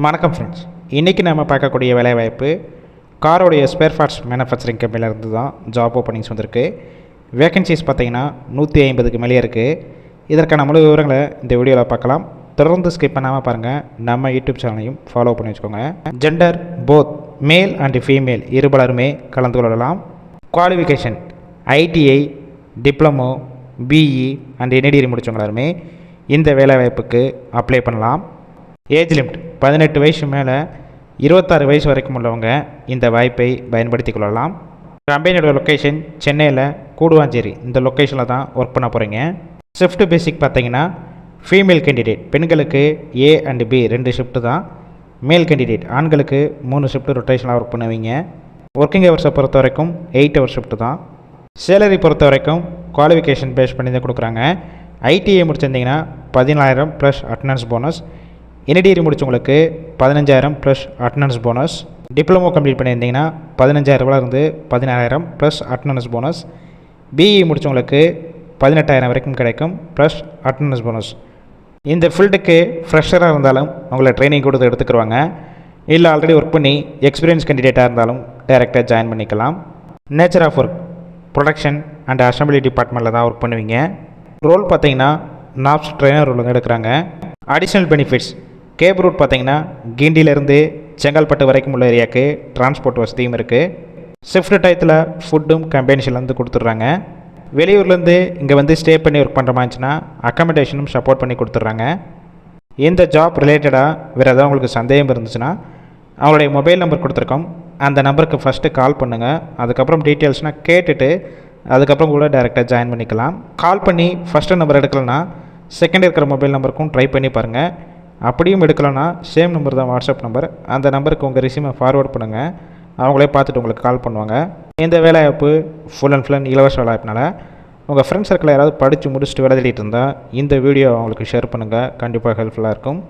வணக்கம் ஃப்ரெண்ட்ஸ் இன்றைக்கி நம்ம பார்க்கக்கூடிய வேலைவாய்ப்பு காரோடைய ஸ்பேர் பார்ட்ஸ் மேனுஃபேக்சரிங் கம்பெனிலேருந்து தான் ஜாப் ஓப்பனிங்ஸ் வந்திருக்கு. வேகன்சிஸ் பார்த்தீங்கன்னா நூற்றி ஐம்பதுக்கு மேலே இருக்குது இதற்கான முழு விவரங்களை இந்த வீடியோவில் பார்க்கலாம். தொடர்ந்து ஸ்கிப் பண்ணாமல் பாருங்கள் நம்ம யூடியூப் சேனலையும் ஃபாலோ பண்ணி வச்சுக்கோங்க. Gender both male and female இருபலருமே கலந்து கொள்ளலாம். Qualification ITI diploma BE and any degree முடித்தவங்க எல்லாருமே இந்த வேலைவாய்ப்புக்கு அப்ளை பண்ணலாம். ஏஜ் லிமிட் பதினெட்டு வயசு மேலே இருபத்தாறு வயசு வரைக்கும் உள்ளவங்க இந்த வாய்ப்பை பயன்படுத்தி கொள்ளலாம். கம்பெனியோட லொக்கேஷன் சென்னையில் கூடுவாஞ்சேரி. இந்த லொக்கேஷனில் தான் ஒர்க் பண்ண போகிறீங்க ஷிஃப்ட் பேசிக் பார்த்தீங்கன்னா ஃபீமேல் கேண்டிடேட் பெண்களுக்கு ஏ அண்ட் பி ரெண்டு ஷிஃப்ட்டு தான். மேல் கேண்டிடேட் ஆண்களுக்கு மூணு ஷிஃப்ட் ரொட்டேஷனாக ஒர்க் பண்ணுவீங்க. ஒர்க்கிங் ஹவர்ஸை பொறுத்த வரைக்கும் எயிட் ஹவர் ஷிஃப்ட் தான். சேலரி பொறுத்த வரைக்கும் குவாலிஃபிகேஷன் பேஸ் பண்ணி தான் கொடுக்குறாங்க. ஐடிஐ முடிச்சிருந்தீங்கன்னா பதினாயிரம் plus attendance bonus any degree முடிச்சவங்களுக்கு பதினஞ்சாயிரம் plus attendance bonus diploma complete பண்ணியிருந்தீங்கன்னா பதினஞ்சாயிரரூபாலேருந்து பதினாறாயிரம் ப்ளஸ் அட்டண்டன்ஸ் போனஸ் பிஇ முடித்தவங்களுக்கு பதினெட்டாயிரம் வரைக்கும் கிடைக்கும் ப்ளஸ் அட்டண்டன்ஸ் போனஸ் இந்த ஃபீல்டுக்கு ஃப்ரெஷராக இருந்தாலும் அவங்கள ட்ரைனிங் கொடுத்து எடுத்துக்கிடுவாங்க இல்லை ஆல்ரெடி ஒர்க் பண்ணி எக்ஸ்பீரியன்ஸ் கேண்டிடேட்டாக இருந்தாலும் டைரெக்டாக ஜாயின் பண்ணிக்கலாம். Nature of work production and assembly டிபார்ட்மெண்ட்டில் தான் ஒர்க் பண்ணுவீங்க. ரோல் பார்த்தீங்கன்னா நாப்ஸ் ட்ரைனர் ரோல் வந்து எடுக்கிறாங்க. அடிஷ்னல் பெனிஃபிட்ஸ் கேப் ரூட் பார்த்திங்கன்னா கிண்டியிலேருந்து செங்கல்பட்டு வரைக்கும் உள்ள ஏரியாவுக்கு டிரான்ஸ்போர்ட் வசதியும் இருக்குது ஷிஃப்ட் டயத்தில் ஃபுட்டும் கம்பெனிஸ்லேருந்து கொடுத்துட்றாங்க. வெளியூர்லேருந்து இங்கே வந்து ஸ்டே பண்ணி ஒர்க் பண்ணுற மாதிரிச்சுன்னா இருந்துச்சுன்னா அக்கமடேஷனும் சப்போர்ட் பண்ணி கொடுத்துட்றாங்க. இந்த ஜாப் ரிலேட்டடாக வேறு ஏதாவது உங்களுக்கு சந்தேகம் இருந்துச்சுன்னா அவங்களுடைய மொபைல் நம்பர் கொடுத்துருக்கோம். அந்த நம்பருக்கு ஃபஸ்ட்டு கால் பண்ணுங்கள் அதுக்கப்புறம் டீட்டெயில்ஸ்னால் கேட்டுட்டு அதுக்கப்புறம் கூட டேரெக்டாக ஜாயின் பண்ணிக்கலாம். கால் பண்ணி ஃபஸ்ட்டு நம்பர் எடுக்கலைன்னா செகண்ட் இருக்கிற மொபைல் நம்பருக்கும் ட்ரை பண்ணி பாருங்கள் அப்படியும் எடுக்கலைன்னா சேம் நம்பர் தான் வாட்ஸ்அப் நம்பர் அந்த நம்பருக்கு உங்கள் ரிசியூமை ஃபார்வர்ட் பண்ணுங்கள் அவங்களே பார்த்துட்டு உங்களுக்கு கால் பண்ணுவாங்க. இந்த வேலைவாய்ப்பு ஃபுல் அண்ட் ஃபுல் அண்ட் இலவச வேலைவாய்ப்புனால உங்கள் ஃப்ரெண்ட்ஸ் சர்க்கிளில் யாராவது படித்து முடிச்சுட்டு வேலை தேடிட்டு இருந்தால் இந்த வீடியோ அவங்களுக்கு ஷேர் பண்ணுங்கள் கண்டிப்பாக ஹெல்ப்ஃபுல்லாக இருக்கும்.